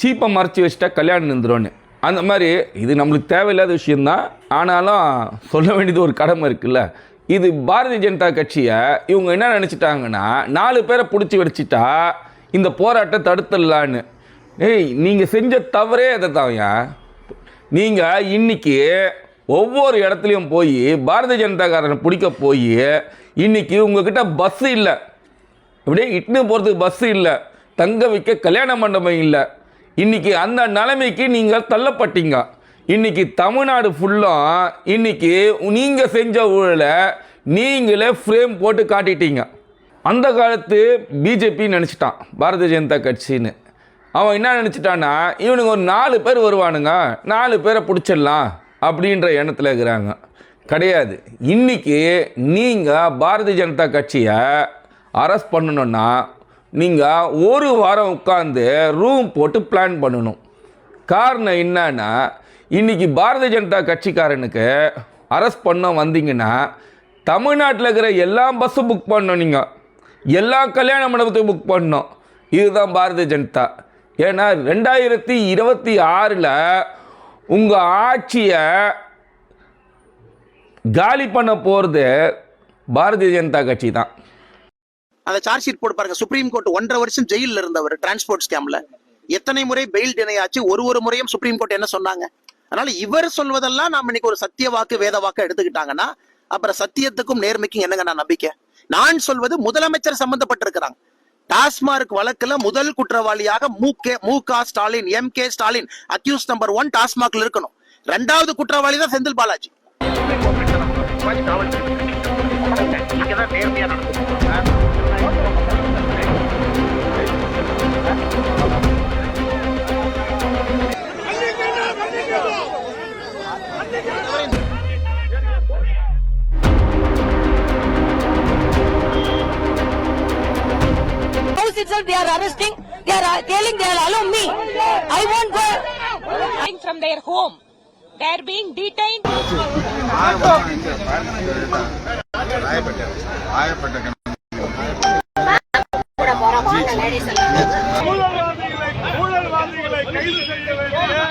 சீப்பை மறைச்சி வச்சுட்டா கல்யாணம் நின்றுடும்னு. அந்த மாதிரி இது நம்மளுக்கு தேவையில்லாத விஷயந்தான் ஆனாலும் சொல்ல வேண்டியது ஒரு கடமை இருக்குல்ல. இது பாரதிய ஜனதா கட்சியை இவங்க என்ன நினச்சிட்டாங்கன்னா நாலு பேரை பிடிச்சி வச்சுட்டா இந்த போராட்டம் தடுத்துடலான்னு. ஏய் நீங்கள் செஞ்ச தவறே அதை தான்யா நீங்கள் இன்னைக்கு ஒவ்வொரு இடத்துலையும் போய் பாரதிய ஜனதாக்காரனை பிடிக்க போய் இன்னைக்கு உங்ககிட்ட பஸ்ஸு இல்லை. அப்படியே இட்னு போகிறதுக்கு பஸ்ஸு இல்லை. தங்க வைக்க கல்யாண மண்டபம் இல்லை. இன்றைக்கி அந்த நிலைமைக்கு நீங்கள் தள்ளப்பட்டீங்க. இன்றைக்கி தமிழ்நாடு ஃபுல்லாக இன்றைக்கி நீங்கள் செஞ்ச ஊழலை நீங்களே ஃப்ரேம் போட்டு காட்டிட்டீங்க. அந்த காலத்து பிஜேபி நினச்சிட்டான் பாரதிய ஜனதா கட்சின்னு. அவன் என்ன நினச்சிட்டான்னா இவனுங்க ஒரு நாலு பேர் வருவானுங்க நாலு பேரை பிடிச்சிடலாம் அப்படின்ற எண்ணத்தில் இருக்கிறாங்க. கிடையாது. இன்றைக்கி நீங்கள் பாரதிய ஜனதா கட்சியை அரெஸ்ட் பண்ணணுன்னா நீங்கள் ஒரு வாரம் உட்காந்து ரூம் போட்டு பிளான் பண்ணணும். காரணம் என்னன்னா இன்னைக்கு பாரதிய ஜனதா கட்சிக்காரனுக்கு அரெஸ்ட் பண்ண வந்தீங்கன்னா தமிழ்நாட்டில் இருக்கிற எல்லா பஸ்ஸும் புக் பண்ணோம் நீங்கள் எல்லா கல்யாண மண்டபத்தையும் புக் பண்ணணும். இதுதான் பாரதிய ஜனதா. ஏன்னா ரெண்டாயிரத்தி இருபத்தி ஆறில் உங்கள் ஆட்சியை காலி பண்ண போகிறது பாரதிய ஜனதா கட்சி தான். அந்த சார்ஜ் ஷீட் போட்டு பாருங்க. சுப்ரீம் கோர்ட் ஒன்றரை வருஷம் ஜெயிலில் இருந்தவர் டிரான்ஸ்போர்ட் ஸ்கேம்ல எத்தனை முறை பெயில் டினையாச்சு ஒரு ஒரு முறையும் சுப்ரீம் கோர்ட் என்ன சொன்னாங்க? அதனால இவர் சொல்வதெல்லாம் நாம இன்னைக்கு ஒரு சத்திய வாக்கு வேத வாக்கு எடுத்துக்கிட்டாங்கன்னா அப்புறம் சத்தியத்துக்கும் நேர்மைக்கும் என்னங்க நான் நம்பிக்கை? நான் சொல்வது முதலமைச்சர் சம்பந்தப்பட்டிருக்கிறாங்க. டாஸ்மார்க் வழக்குல முதல் குற்றவாளியாக மு கே மு க Stalin M K Stalin accused number one டாஸ்மாக்ல இருக்கணும். ரெண்டாவது குற்றவாளி தான் Senthil Balaji. house itself they are arresting they are uh, telling they will allow me i won't go from their home. They are being detained. ஊழல்வாதிகளை ஊழல்வாதிகளை கைது செய்ய வேண்டிய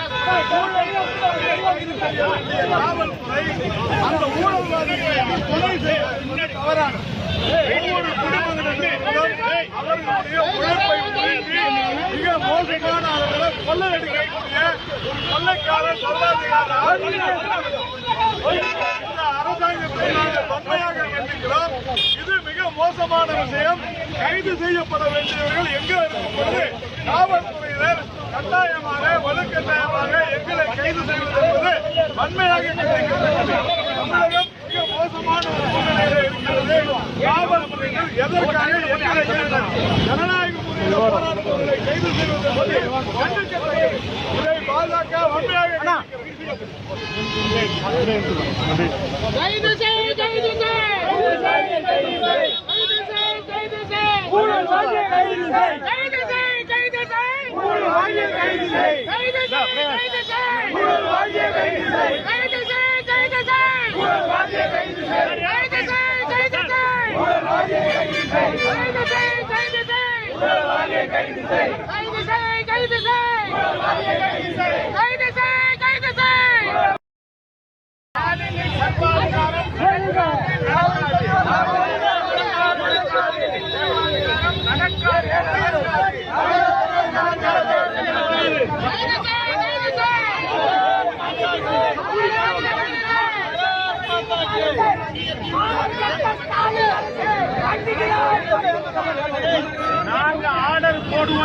ஊழல்வாதிகளை கைது செய்ய வேண்டிய காவல்துறை அந்த ஊழல்வாதிகளை கொலை செய்ய தவறான ஒவ்வொரு குடும்பத்தினரும் உழைப்பை முன்னிட்டு மிக மோசமான அளவில் கொள்ளையடிக்கக்கூடிய ஒரு கொள்ளைக்கார சர்வாதிகார அரசாங்கத்தை நாங்கள் வன்மையாக கண்டிக்கிறோம் இது மிக மோசமான விஷயம். கைது செய்யப்பட வேண்டியவர்கள் எங்கே இருக்கும் பொழுது காவல்துறையினர் கட்டாயமாக வலுக்கட்டாயமாக எங்களை கைது செய்வது என்பது வன்மையாக தமிழகம் மிக மோசமான ஒரு சூழ்நிலையில இருக்கிறது காவல்துறையினர் எதற்காக எங்களை கைது ஜனநாயக முறையில் போராடுபவர்களை கைது செய்வது என்பது கண்டிக்கத்தக்கது இதை பாஜக வன்மையாக கண்டிக்கிறது. நாங்க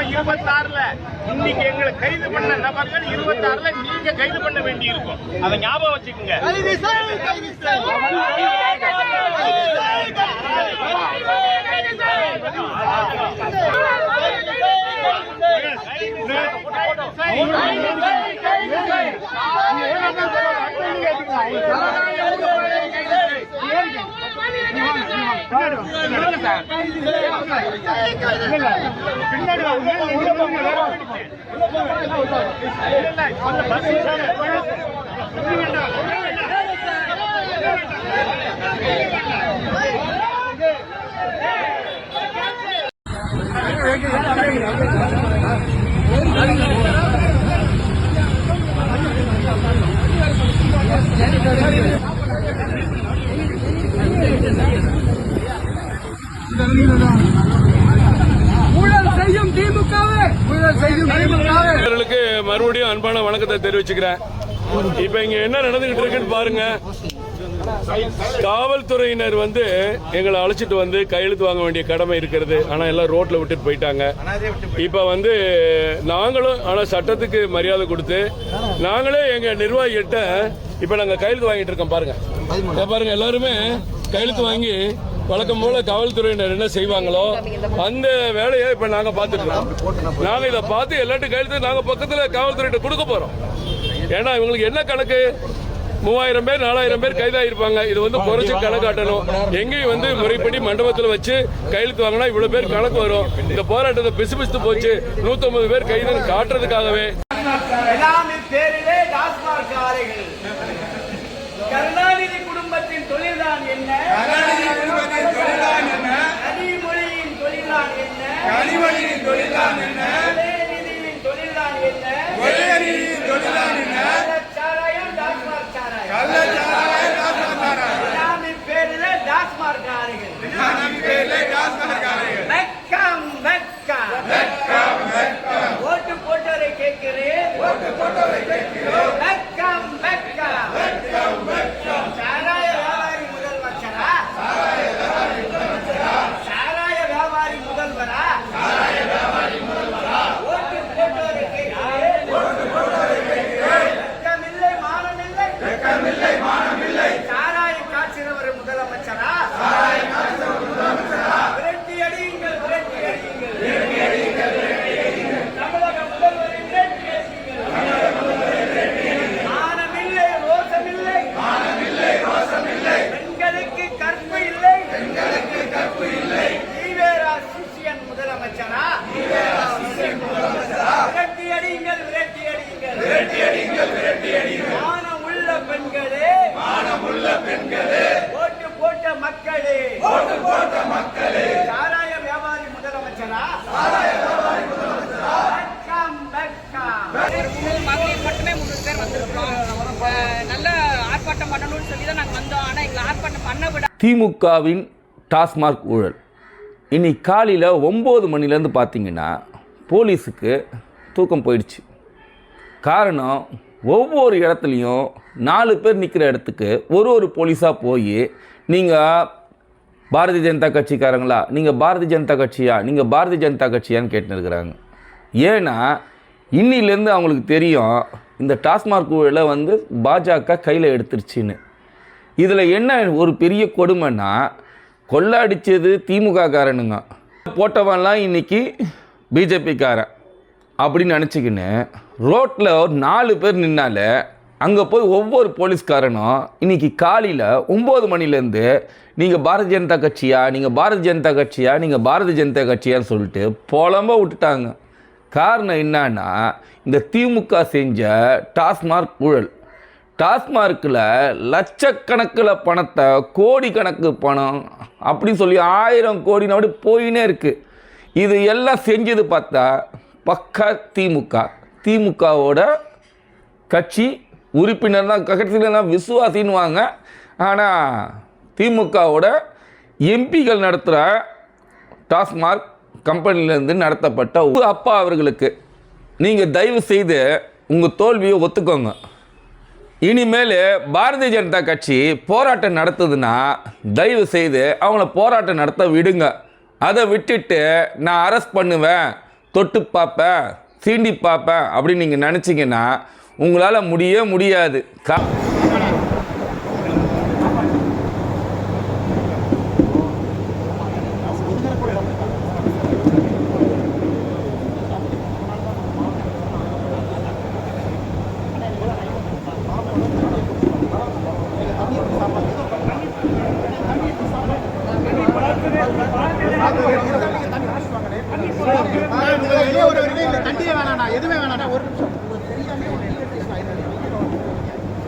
போடுவோம் இருபத்தாறுல இன்னைக்கு எங்களை கைது பண்ண நபர்கள் இருபத்தாறுல நீங்க கைது பண்ண வேண்டி இருக்கும் அதை ஞாபகம் வச்சுக்கோங்க பின்னாடி வாங்க. உள்ள போங்க. இல்ல, இல்ல, கொஞ்சம் பஸ் ஸ்டாண்ட் உள்ள வேண்டாம். உள்ள வேண்டாம். அவர்களுக்கு மறுபடியும் அன்பான வணக்கத்தை தெரிவிச்சுக்கிறேன். இப்ப இங்க என்ன நடந்துகிட்டு இருக்குன்னு பாருங்க. காவல்துறையினர் வந்து எங்களை அழைச்சிட்டு வந்து கையெழுத்து வாங்க வேண்டிய கடமை இருக்கிறது. ஆனா எல்லாம் ரோட்ல விட்டுட்டு போயிட்டாங்க. இப்ப வந்து நாங்களும் ஆனா சட்டத்துக்கு மரியாதை கொடுத்து நாங்களே எங்க நிர்வாகிகிட்ட இப்ப நாங்க கையெழுத்து வாங்கிட்டு இருக்கோம் பாருங்க. பாருங்க எல்லாருமே கையெழுத்து வாங்கி வழக்கம் போல காவல்துறையினர் என்ன செய்வாங்களோ அந்த வேலையை இப்ப நாங்க பார்த்துட்டு நாங்க இதை பார்த்து எல்லாத்தையும் கையெழுத்து நாங்க பக்கத்துல காவல்துறையிட்ட கொடுக்க போறோம். ஏன்னா இவங்களுக்கு என்ன கணக்கு? மூவாயிரம் பேர் நாலாயிரம் பேர் கைதாயிருப்பாங்க. இது வந்து குறைச்சி கணக்காட்டணும் எங்கேயும் வந்து முறைப்படி மண்டபத்தில் வச்சு கையெழுத்து வாங்கினா இவ்வளோ பேர் கணக்கு வரும். இந்த போராட்டத்தை பிசு பிசுத்து போச்சு. நூற்றம்பது பேர் கைதுன்னு காட்டுறதுக்காகவே. பேரிலே டாஸ்மார்க் ஆலைகள். கருணாநிதி தொழில்தான் என்ன? கனிமொழியின் தொழில்தான் என்ன? கனிமொழியின் தொழில்தான் என்ன? திமுகவின் டாஸ்மார்க் ஊழல். இன்னைக்கு காலையில் ஒம்பது மணிலேருந்து பார்த்தீங்கன்னா போலீஸுக்கு தூக்கம் போயிடுச்சு. காரணம் ஒவ்வொரு இடத்துலையும் நாலு பேர் நிற்கிற இடத்துக்கு ஒரு ஒரு போலீஸாக போய் நீங்கள் பாரதிய ஜனதா கட்சிக்காரங்களா? நீங்கள் பாரதிய ஜனதா கட்சியா? நீங்கள் பாரதிய ஜனதா கட்சியான்னு கேட்டுன்னு இருக்கிறாங்க ஏன்னா இன்னிலேருந்து அவங்களுக்கு தெரியும் இந்த டாஸ்மார்க் ஊழலை வந்து பாஜக கையில் எடுத்துருச்சின்னு. இதில் என்ன ஒரு பெரிய கொடுமைன்னா கொள்ளை அடித்தது திமுக காரனுங்க போட்டவன்லாம் இன்றைக்கி பிஜேபிக்காரன் அப்படின்னு நினச்சிக்கின்னு ரோட்டில் ஒரு நாலு பேர் நின்னாலே அங்கே போய் ஒவ்வொரு போலீஸ்காரனும் இன்னைக்கு காலையில் ஒம்பது மணிலேருந்து நீங்கள் பாரதிய ஜனதா கட்சியா? நீங்கள் பாரதிய ஜனதா கட்சியா? நீங்கள் பாரதிய ஜனதா கட்சியான்னு சொல்லிட்டு புலம்ப விட்டுட்டாங்க. காரணம் என்னன்னா இந்த திமுக செஞ்ச டாஸ்மார்க் ஊழல் டாஸ்மார்க்கில் லட்சக்கணக்கில் பணத்தை கோடிக்கணக்கு பணம் அப்படி சொல்லி ஆயிரம் கோடி அப்படி போயினே இருக்குது இது எல்லாம் செஞ்சது பார்த்தா பக்கா திமுக. திமுகவோட கட்சி உறுப்பினர் தான். கட்சியிலாம் தான் விசுவாசின்னுவாங்க. ஆனால் திமுகவோட எம்பிகள் நடத்துகிற டாஸ்மார்க் கம்பெனிலேருந்து நடத்தப்பட்ட அப்பா அவர்களுக்கு. நீங்கள் தயவு செய்து உங்கள் தோல்வியை ஒத்துக்கோங்க. இனிமேல் பாரதிய ஜனதா கட்சி போராட்டம் நடத்துதுன்னா தயவு செய்து அவங்கள போராட்டம் நடத்த விடுங்க. அதை விட்டுட்டு நான் அரெஸ்ட் பண்ணுவேன் தொட்டு பார்ப்பேன் சீண்டி பார்ப்பேன் அப்படின்னு நீங்கள் நினச்சிங்கன்னா உங்களால் முடியவே முடியாது. கா தண்டியே வேணாண்ணா எதுவுமே வேணாண்ணா ஒரு நிமிஷம் தெரியாம ஒரு இடத்துல பேசலாம். இது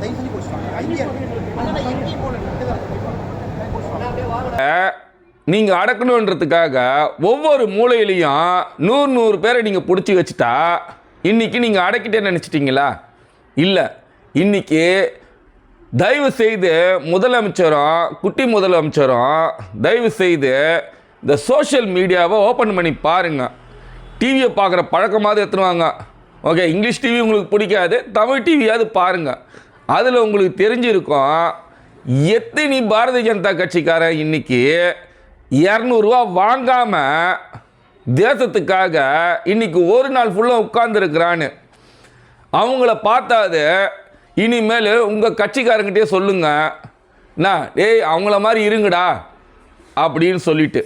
தயவு செஞ்சு குடிச்சிட்டாங்க ஐயா அண்ணா எங்கேயும் போல நீங்கள் அடக்கணுன்றதுக்காக ஒவ்வொரு மூலையிலையும் நூறு நூறு பேரை நீங்கள் பிடிச்சி வச்சுட்டா இன்றைக்கி நீங்கள் அடக்கிட்டே நினச்சிட்டிங்களா? இல்லை. இன்றைக்கி தயவு செய்து முதலமைச்சரும் குட்டி முதலமைச்சரும் தயவு செய்து இந்த சோஷியல் மீடியாவை ஓப்பன் பண்ணி பாருங்கள் டிவியை பார்க்குற பழக்கமாவது எடுத்துருவாங்க ஓகே இங்கிலீஷ் டிவி உங்களுக்கு பிடிக்காது தமிழ் டிவியாவது பாருங்கள் அதில் உங்களுக்கு தெரிஞ்சிருக்கும் எத்தனை பாரதிய ஜனதா கட்சிக்காரன் இன்றைக்கி இரநூறுவா வாங்காமல் தேசத்துக்காக இன்னைக்கு ஒரு நாள் ஃபுல்லாக உட்கார்ந்துருக்கிறான்னு. அவங்கள பார்த்தாது இனிமேல் உங்கள் கட்சிக்காரங்கிட்டே சொல்லுங்க. என்ன டேய் அவங்கள மாதிரி இருங்கடா அப்படின்னு சொல்லிட்டு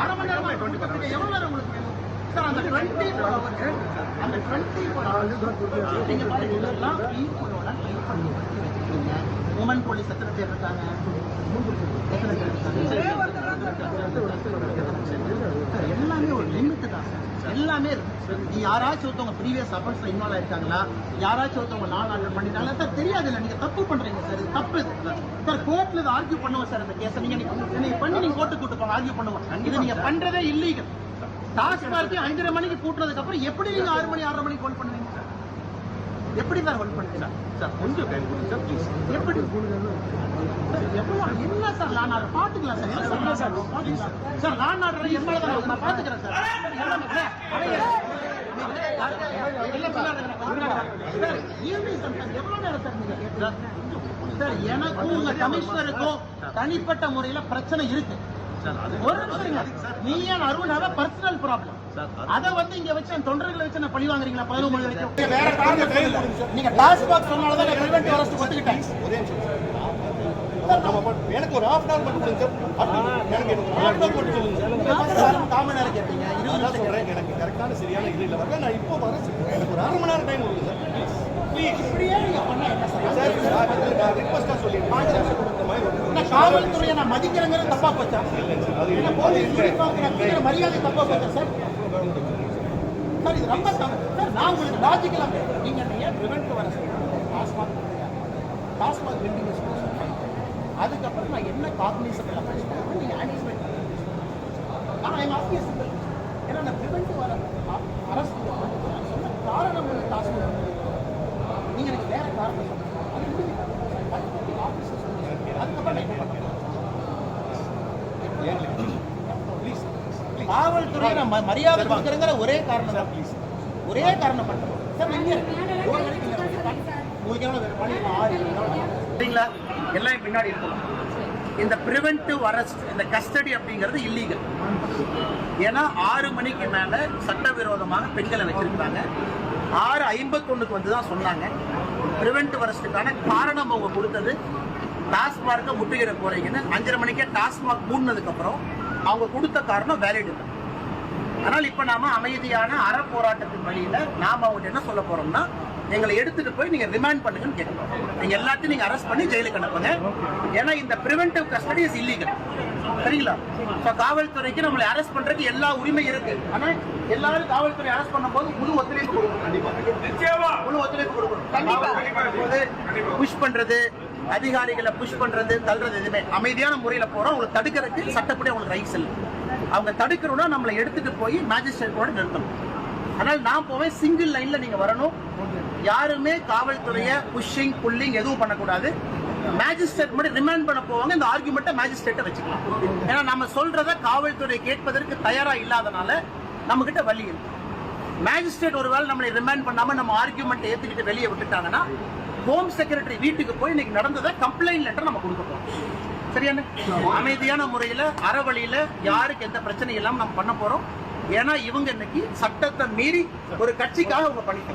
அரை மணி நேரமா எவ்வளவு நேரம் உங்களுக்கு வேணும் சார் அந்த டுவெண்ட்டி ஃபோர் ஹவர்ஸ் அந்த டுவெண்ட்டி ஃபோர் ஹவர்ஸ் நீங்க பாருங்க இதெல்லாம் பீப்புளோட லைஃப் பண்ணி உமன் போலீஸ் எத்தனை பேர் இருக்காங்க எத்தனை பேர் எல்லாமே ஒரு லிமிட் தான் சார். எல்லாமே இருக்கு. நீ யாராச்சும் ஒருத்தவங்க ப்ரீவியஸ் அஃபர்ஸ்ல இன்வால்வ் ஆயிருக்காங்களா? யாராச்சும் ஒருத்தவங்க நாள் ஆர்டர் பண்ணிட்டாங்களா? சார் தெரியாது இல்லை நீங்க தப்பு பண்றீங்க சார். இது தப்பு சார் கோர்ட்ல இதை ஆர்கியூ பண்ணுவோம் சார் இந்த கேஸை நீங்க நீங்க- பண்ணி நீங்க கோர்ட்டு கூட்டு போங்க ஆர்கியூ பண்ணுவோம். இது நீங்க பண்றதே இல்லீகல் டாஸ்மார்க்கு அஞ்சரை மணிக்கு கூட்டுறதுக்கு அப்புறம் எப்படி நீங்க ஆறு மணி ஆறரை மணிக்கு ஹோல்ட் பண்ணுவீங்க சார்? எப்படி சார் ஹோல்ட் பண்ணுவீங்க சார் கொஞ்சம் டைம் கொடுங்க சார் ப்ளீஸ் எப்படி? சார், என்ன சார் லான் ஆர்டர் பாத்துக்கலாம் சார். என்ன sir? Sir. Sir. Law and order MLA தான் நான் sir. Sir. Sir, sir? Sir எனக்கும் உங்க கமிஷனருக்கும் தனிப்பட்ட முறையில பிரச்சனை இருக்கு. ஒரு நிமிஷம். நீ ஏன் அருணாவ பர்சனல் ப்ராப்ளம் அத வந்து இங்க வச்சு தொண்டர்களை வச்சு பழி வாங்குறீங்களா? பதினொரு மணி வரைக்கும். வேற காரணம். நீங்க டாஸ்மாக் சொன்னாலதான் நான் பிரிவென்ட் அரஸ்ட் ஒத்துக்கிட்டேன். எனக்கு ஒரு ஹாஃப் அன் மட்டும் கொடுங்க சார். எனக்கு ஹாஃப் அன் மட்டும் சொல்லுங்க காமன் நேரம் இருபது எனக்கு கரெக்டான சரியான இது இல்ல. வரல நான் இப்போ வரேன் சார். எனக்கு ஒரு அரை மணி நேரம் டைம் கொடுங்க சார். நான் காவல்துறையை நான் மதிக்கிறேங்கிறது தப்பா போச்சா? என்ன போலீஸ் யூனிஃபார்ம் மரியாதை தப்பா போச்சா சார்? சார் இது ரொம்ப தப்பு சார் நான் உங்களுக்கு லாஜிக்கலா நீங்க ஏன் ப்ரிவென்ட் வர டாஸ்மாக் டாஸ்மாக் பில்டிங் அதுக்கப்புறம் நான் என்ன காக்னிசபிள் அஃபென்ஸ் பண்ணுவேன் நீங்க ஆன்டிசிபேட் நான் ஐம் ஆஸ்கிங் சிம்பிள் ஏன்னா நான் வர அரசு சொன்ன காரணம் டாஸ்மாக் காவல்துறையை நான் ம- மரியாதை கொடுக்குறேங்கிற ஒரே காரணம் தான். ப்ளீஸ் ஒரே காரணம் மட்டும். சார் உங்களுக்கு ஆறு சரிங்களா? எல்லாம் பின்னாடி இருக்கலாம் இந்த பிரிவென்டிவ் அரெஸ்ட் இந்த கஸ்டடி அப்படிங்கிறது இல்லீகல் ஏன்னா ஆறு மணிக்கு மேல சட்டவிரோதமாக பெண்களை வச்சிருக்காங்க ஆறு ஐம்பத்தொன்னுக்கு வந்து தான் சொன்னாங்க. பிரிவென்டிவ் அரெஸ்ட்டுக்கான காரணம் அவங்க கொடுத்தது. டாஸ்மார்க்கை முற்றுகிற போறீங்கன்னு அஞ்சரை மணிக்கே டாஸ்மாக் மூடினதுக்கப்புறம் அவங்க கொடுத்த காரணம் வேலிடு இல்லை ஆனால் இப்போ நாம அமைதியான அற போராட்டத்தின் வழியில நாம அவங்க என்ன சொல்ல போறோம்னா எங்களை எடுத்துட்டு போய் நீங்க ரிமாண்ட் பண்ணுங்கன்னு கேட்கணும். நீங்க எல்லாத்தையும் நீங்க அரெஸ்ட் பண்ணி ஜெயிலுக்கு அனுப்புங்க. ஏன்னா இந்த பிரிவென்டிவ் கஸ்டடி இஸ் இல்லீகல் சரிங்களா? இப்ப காவல்துறைக்கு நம்மளை அரெஸ்ட் பண்றதுக்கு எல்லா உரிமை இருக்கு. ஆனா எல்லாரும் காவல்துறை அரெஸ்ட் பண்ணும்போது முழு ஒத்துழைப்பு கொடுக்கணும். கண்டிப்பா. முழு ஒத்துழைப்பு கொடுக்கணும். கண்டிப்பா. புஷ் பண்றது அதிகாரிகளை புஷ் பண்றது தள்ளுறது எதுவுமே அமைதியான முறையில போறோம். அவங்களை தடுக்கிறதுக்கு சட்டப்படி அவங்களுக்கு ரைட்ஸ் இல்லை. அவங்க தடுக்கணும்னா நம்மளை எடுத்துட்டு போய் மேஜிஸ்ட்ரேட் கூட நிறுத்தணும். ஆனால் நான் போவேன். சிங்கிள் லைன்ல நீங்க வரணும். யாருமே காவல்துறையை புஷ்ஷிங் புல்லிங் எதுவும் பண்ணக்கூடாது. மேஜிஸ்ட்ரேட் மட்டும் ரிமாண்ட் பண்ண போவாங்க இந்த ஆர்குமெண்ட்டை மேஜிஸ்ட்ரேட்டை வச்சுக்கலாம். ஏன்னா நம்ம சொல்றத காவல்துறை கேட்பதற்கு தயாரா இல்லாதனால நம்ம கிட்ட வழி இருக்கு மேஜிஸ்ட்ரேட் ஒருவேளை நம்மளை ரிமாண்ட் பண்ணாம நம்ம ஆர்குமெண்ட் ஏத்துக்கிட்டு வெளியே விட்டுட்டாங்கன்னா ஹோம் செக்ரட்டரி வீட்டுக்கு போய் இன்னைக்கு நடந்ததை கம்ப்ளைண்ட் லெட்டர் நம்ம கொடுக்க போறோம். சரியான? அமைதியான முறையில அறவழியில யாருக்கு எந்த பிரச்சனையும் இல்லாம நம்ம பண்ண போறோம். ஏன்னா இவங்க இன்னைக்கு சட்டத்தை மீறி ஒரு கட்சிக்காக அவங்க பண்ணிட்டு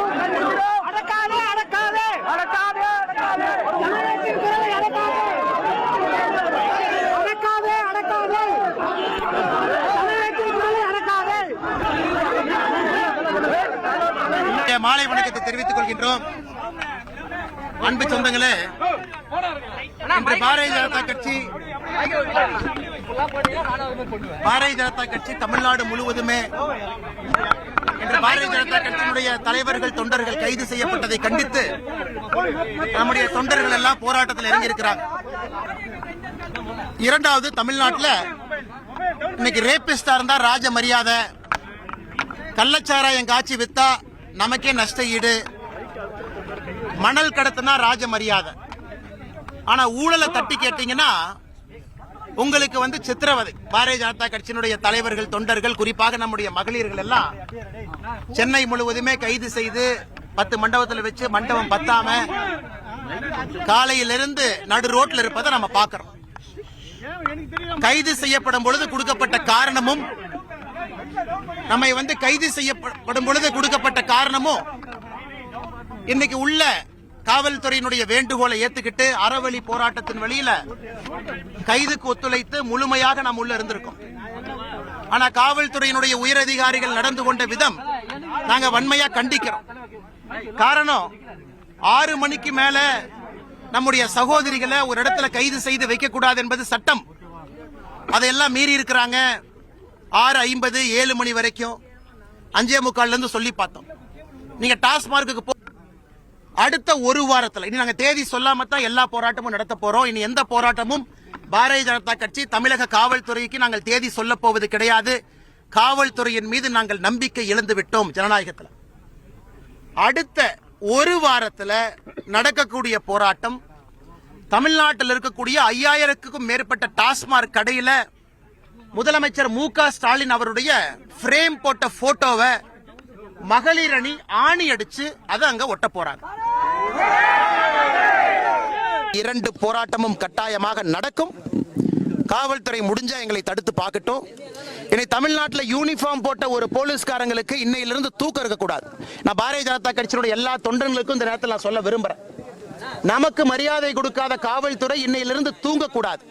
மாலை வணக்கத்தை தெரிவித்துக் கொள்கின்றோம். அன்பு சொந்தங்களே இன்று பாரதிய ஜனதா கட்சி பாரதிய ஜனதா கட்சி தமிழ்நாடு முழுவதுமே இன்று பாரதிய ஜனதா கட்சியினுடைய தலைவர்கள் தொண்டர்கள் கைது செய்யப்பட்டதை கண்டித்து நம்முடைய தொண்டர்கள் எல்லாம் போராட்டத்தில் இறங்கியிருக்கிறாங்க. இரண்டாவது தமிழ்நாட்டில் இன்னைக்கு ரேபிஸ்டா இருந்தா ராஜ மரியாதை கள்ளச்சாராயம் காட்சி வித்தா நமக்கே நஷ்ட ஈடு மணல் கடத்தினா ராஜ மரியாதை ஆனா ஊழலை தட்டி கேட்டீங்கன்னா உங்களுக்கு வந்து சித்திரவதை. பாரதிய ஜனதா கட்சியினுடைய தலைவர்கள் தொண்டர்கள் குறிப்பாக நம்முடைய மகளிர்கள் எல்லாம் சென்னை முழுவதுமே கைது செய்து பத்து மண்டபத்தில் வச்சு மண்டபம் பத்தாம காலையிலிருந்து நடு ரோட்ல இருப்பதை நம்ம பாக்குறோம் கைது செய்யப்படும் பொழுது கொடுக்கப்பட்ட காரணமும் நம்மை வந்து கைது செய்யப்படும் பொழுது கொடுக்கப்பட்ட காரணமும் இன்னைக்கு உள்ள காவல்துறையினுடைய வேண்டுகோளை ஏத்துக்கிட்டு அறவழி போராட்டத்தின் வழியில கைதுக்கு ஒத்துழைத்து முழுமையாக நாம் உள்ள இருந்திருக்கோம். ஆனா காவல்துறையினுடைய உயரதிகாரிகள் நடந்து கொண்ட விதம் நாங்க வன்மையா கண்டிக்கிறோம். காரணம் ஆறு மணிக்கு மேல நம்முடைய சகோதரிகளை ஒரு இடத்துல கைது செய்து வைக்க கூடாது என்பது சட்டம். அதையெல்லாம் மீறி இருக்கிறாங்க. ஆறு ஐம்பது ஏழு மணி வரைக்கும் அஞ்சே முக்கால்லேருந்து சொல்லி பார்த்தோம். நீங்கள் டாஸ்மார்க்கு போ அடுத்த ஒரு வாரத்தில் இனி நாங்கள் தேதி சொல்லாமல் தான் எல்லா போராட்டமும் நடத்த போகிறோம் இனி எந்த போராட்டமும் பாரதிய ஜனதா கட்சி தமிழக காவல்துறைக்கு நாங்கள் தேதி சொல்ல போவது கிடையாது. காவல்துறையின் மீது நாங்கள் நம்பிக்கை இழந்து விட்டோம் ஜனநாயகத்தில். அடுத்த ஒரு வாரத்தில் நடக்கக்கூடிய போராட்டம் தமிழ்நாட்டில் இருக்கக்கூடிய ஐயாயிரத்துக்கும் மேற்பட்ட டாஸ்மாக் கடையில் முதலமைச்சர் மு க ஸ்டாலின் அவருடைய ஃப்ரேம் போட்ட போட்டோவை மகளிர் அணி ஆணி அடிச்சு அதை அங்க ஒட்ட போறாங்க. இரண்டு போராட்டமும் கட்டாயமாக நடக்கும். காவல்துறை முடிஞ்சா எங்களை தடுத்து பார்க்கட்டும். இனி தமிழ்நாட்டில் யூனிஃபார்ம் போட்ட ஒரு போலீஸ்காரங்களுக்கு இன்னையிலிருந்து தூக்கம் இருக்கக்கூடாது. நான் பாரதிய ஜனதா கட்சியினுடைய எல்லா தொண்டர்களுக்கும் இந்த நேரத்தில் நான் சொல்ல விரும்புறேன். நமக்கு மரியாதை கொடுக்காத காவல்துறை இன்னையிலிருந்து தூங்கக்கூடாது.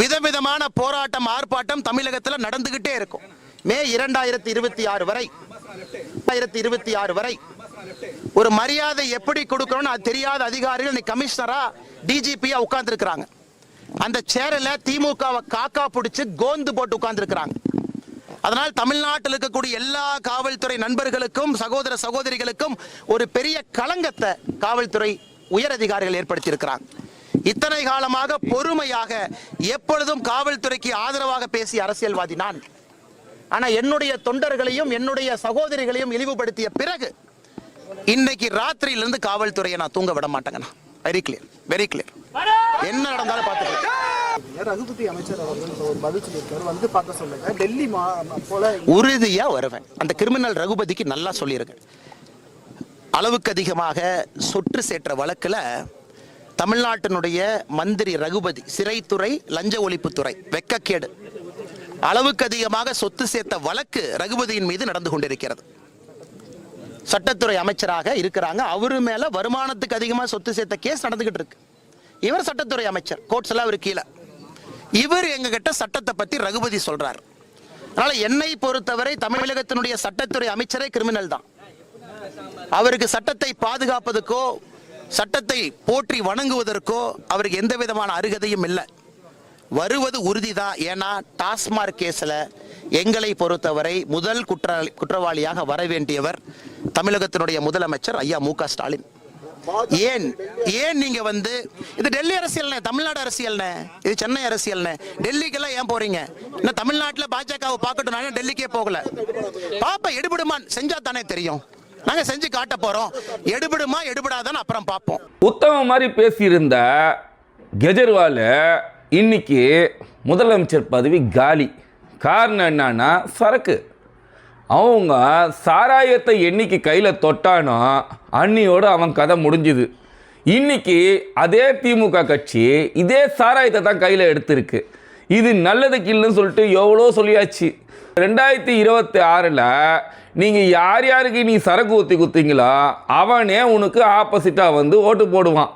விதவிதமான போராட்டம் ஆர்ப்பாட்டம் தமிழகத்தில் நடந்துகிட்டே இருக்கும். மே இரண்டாயிரத்தி இருபத்தி ஆறு வரை இரண்டாயிரத்தி இருபத்தி ஆறு வரை ஒரு மரியாதை எப்படி கொடுக்கணும்னு அது தெரியாத அதிகாரிகள் இன்னைக்கு கமிஷனரா டிஜிபியா உட்கார்ந்துருக்கிறாங்க. அந்த சேரில் திமுகவை காக்கா பிடிச்சு கோந்து போட்டு உட்கார்ந்துருக்கிறாங்க. அதனால் தமிழ்நாட்டில் இருக்கக்கூடிய எல்லா காவல்துறை நண்பர்களுக்கும் சகோதர சகோதரிகளுக்கும் ஒரு பெரிய களங்கத்தை காவல்துறை உயர் அதிகாரிகள் ஏற்படுத்தி இருக்கிறாங்க இத்தனை காலமாக பொறுமையாக எப்பொழுதும் காவல்துறைக்கு ஆதரவாக பேசிய அரசியல்வாதி நான் ஆனா என்னுடைய தொண்டர்களையும் என்னுடைய சகோதரிகளையும் இழிவுபடுத்திய பிறகு இன்னைக்கு ராத்திரியிலிருந்து காவல்துறையை நான் தூங்க விட மாட்டேங்கண்ணா. வெரி கிளியர் வெரி கிளியர் என்ன நடந்தாலும் பார்த்துக்கலாம். ரகுபதி அமைச்சர் அவர்கள் ஒரு பதில் சொல்லியிருக்காரு. வந்து பார்க்க சொல்லுங்க. டெல்லி மா போல உறுதியா வருவேன். அந்த கிரிமினல் ரகுபதிக்கு நல்லா சொல்லியிருக்கேன். அளவுக்கு அதிகமாக சொற்று சேற்ற வழக்குல தமிழ்நாட்டினுடைய மந்திரி ரகுபதி சிறைத்துறை லஞ்ச ஒழிப்புத்துறை வெக்கக்கேடு. அளவுக்கு அதிகமாக சொத்து சேர்த்த வழக்கு ரகுபதியின் மீது நடந்து கொண்டிருக்கிறது. சட்டத்துறை அமைச்சராக இருக்கிறாங்க. அவரு மேல வருமானத்துக்கு அதிகமாக சொத்து சேர்த்த கேஸ் நடந்துகிட்டு இருக்கு. இவர் சட்டத்துறை அமைச்சர். கோர்ட்ஸ் எல்லாம் அவர் கீழே. இவர் எங்க கிட்ட சட்டத்தை பத்தி ரகுபதி சொல்றார். அதனால என்னை பொறுத்தவரை தமிழகத்தினுடைய சட்டத்துறை அமைச்சரே கிரிமினல் தான். அவருக்கு சட்டத்தை பாதுகாப்பதுக்கோ சட்டத்தை போற்றி வணங்குவதற்கோ அவருக்கு எந்த விதமான அருகதையும் இல்லை. வருவது உறுதிதான். ஏன்னா டாஸ்மாக் கேஸில் எங்களை பொறுத்தவரை முதல் குற்றவாளி குற்றவாளியாக வர வேண்டியவர் தமிழகத்தினுடைய முதலமைச்சர் ஐயா மு ஸ்டாலின். ஏன் ஏன் நீங்க வந்து இது டெல்லி அரசியல்னே தமிழ்நாடு அரசியல்னே இது சென்னை அரசியல்னே டெல்லிக்கெல்லாம் ஏன் போறீங்க? இன்னும் தமிழ்நாட்டில் பாஜகவை பார்க்கட்டும் டெல்லிக்கே போகல. பாப்பா எடுபடுமான் செஞ்சா தானே தெரியும். நாங்க செஞ்சு காட்ட போறோம். எடுபடுமா எடுபடாதான்னு அப்புறம் பார்ப்போம். உத்தம மாதிரி பேசியிருந்த கெஜ்ரிவால் இன்னைக்கு முதலமைச்சர் பதவி காலி. காரணம் என்னன்னா சரக்கு. அவங்க சாராயத்தை என்னைக்கு கையில் தொட்டானோ அன்னியோடு அவன் கதை முடிஞ்சுது. இன்னைக்கு அதே திமுக கட்சி இதே சாராயத்தை தான் கையில் எடுத்திருக்கு. இது நல்லதுக்கு இல்லைன்னு சொல்லிட்டு எவ்வளோ சொல்லியாச்சு. ரெண்டாயிரத்தி இருபத்தி ஆறில் நீங்கள் யார் யாருக்கு நீ சரக்கு ஊற்றி குத்திங்களா அவனே உனக்கு ஆப்போசிட்டாக வந்து ஓட்டு போடுவான்.